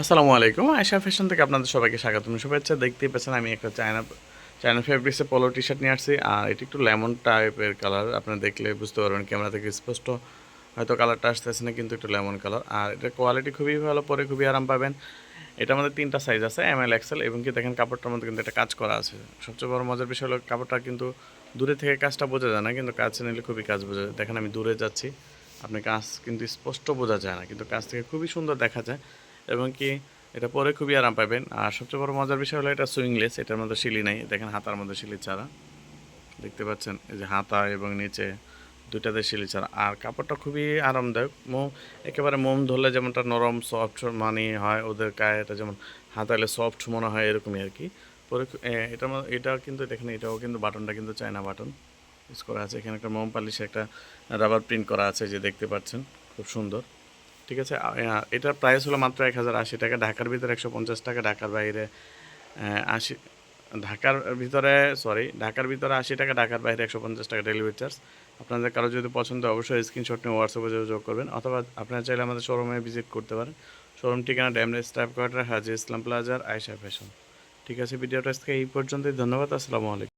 আসসালামু আলাইকুম। আয়সা ফ্যাশন থেকে আপনাদের সবাইকে স্বাগতম। শুভেচ্ছা, দেখতেই পাচ্ছেন আমি একটা চায়না চায়না ফেব্রিক্সে পোলো টি শার্ট নিয়ে আসছি। আর এটি একটু লেমন টাইপের কালার আপনারা দেখলে বুঝতে পারবেন ক্যামেরা থেকে স্পষ্ট হয়তো কালারটা আসতেছে না, কিন্তু একটু লেমন কালার আর এটার কোয়ালিটি খুবই ভালো, পরে খুবই আরাম পাবেন। এটা আমাদের তিনটা সাইজ আছে এম এল এক্সেল এবং কি দেখেন কাপড়টার মধ্যে কিন্তু একটা কাজ করা আছে। সবচেয়ে বড় মজার বিষয় হলো কাপড়টা কিন্তু দূরে থেকে কাজটা বোঝা যায় না, কিন্তু কাছে নিলে খুবই কাজ বোঝা যায়। দেখেন আমি দূরে যাচ্ছি আপনি কাজ কিন্তু স্পষ্ট বোঝা যায় না, কিন্তু কাজ থেকে খুবই সুন্দর দেখা যায়। এবং কি এটা পরে খুবই আরাম পাবেন। আর সবচেয়ে বড় মজার বিষয় হলো এটা সুইংলেস এটার মধ্যে শিলি নাই। দেখেন হাতার মধ্যে শিলি ছাড়া। দেখতে পাচ্ছেন এই যে হাতা এবং নিচে দুইটাতে শিলি ছাড়া। আর কাপড়টা খুবই আরামদায়ক। মোম একেবারে মোম ধরলে যেমনটা নরম সফট মানে হয় ওদের গায়ে এটা যেমন হাতালে সফট মনে হয় এরকমই আর কি। পরে খু- এ, এটার মধ্যে এটা কিন্তু দেখেন এটাও কিন্তু বাটনটা কিন্তু চায়না বাটন। ইউজ করা আছে। এখানে একটা মোম পালিশে একটা রাবার প্রিন্ট করা আছে যে দেখতে পাচ্ছেন খুব সুন্দর। ঠিক আছে? এটার প্রাইস হলো মাত্র এক হাজার আশি টাকা। ঢাকার ভিতরে একশো পঞ্চাশ টাকা, ঢাকার বাইরে আশি, ঢাকার ভিতরে সরি ঢাকার ভিতরে আশি টাকা, ঢাকার বাইরে একশো পঞ্চাশ টাকা ডেলিভারি চার্জ আপনাদের কারও যদি পছন্দ, অবশ্যই স্ক্রিনশট নিয়ে হোয়াটসঅ্যাপে যোগাযোগ করবেন, অথবা আপনারা চাইলে আমাদের শোরুমে ভিজিট করতে পারেন। শোরুম ঠিকানা ড্যামরেজ টাইপ কোয়ার্টার হাজি ইসলাম প্লাজার আয়সা ফ্যাশন ঠিক আছে, ভিডিওটা আজকে এই পর্যন্তই। ধন্যবাদ, আসসালামু আলাইকুম।